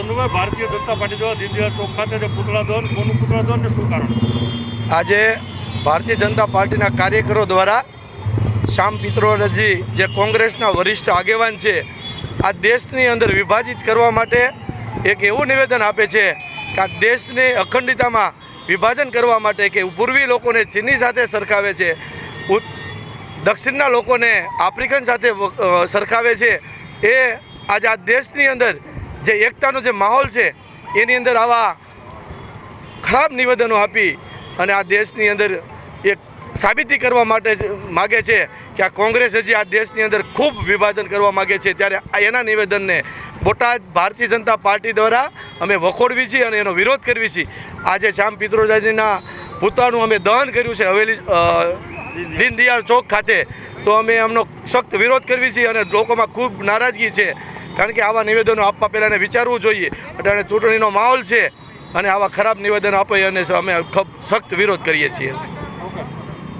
Chandubhai Bharatiya Janata party દ્વારા દીનદયાળ ચોક ખાતે જે પુતળા દહન કોનું પુતળા દહન શું કારણ? આજે ભારતીય જનતા પાર્ટીના કાર્યકરો દ્વારા શ્યામ પિત્રોલજી જે કોંગ્રેસના વરિષ્ઠ આગેવાન છે, આ દેશની અંદર વિભાજિત કરવા માટે એક એવું નિવેદન આપે છે કે આ દેશની અખંડિતામાં વિભાજન કરવા માટે કે પૂર્વી લોકોને ચીની સાથે સરખાવે છે દક્ષિણના લોકોને આફ્રિકન સાથે સરખાવે છે, એ આજે આ દેશની અંદર જે એકતાનો જે માહોલ છે, એની અંદર આવા ખરાબ નિવેદનો આપી અને આ દેશની અંદર એક સાબિતી કરવા માટે માગે છે કે આ કોંગ્રેસ હજી આ દેશની અંદર ખૂબ વિભાજન કરવા માગે છે. ત્યારે આ એના નિવેદનને બોટાદ ભારતીય જનતા પાર્ટી દ્વારા અમે વખોડવી છીએ અને એનો વિરોધ કરવી છીએ. આજે શ્યામ પિત્રોજાજીના પુતળાનું અમે દહન કર્યું છે હવેલી દીનદયાળ ચોક ખાતે. તો અમે એમનો સખ્ત વિરોધ કરવી છીએ અને લોકોમાં ખૂબ નારાજગી છે. કારણ કે આવા નિવેદનો આપવા પહેલાં વિચારવું જોઈએ. અને ચૂંટણીનો માહોલ છે અને આવા ખરાબ નિવેદનો આપે અને અમે સખ્ત વિરોધ કરીએ છીએ.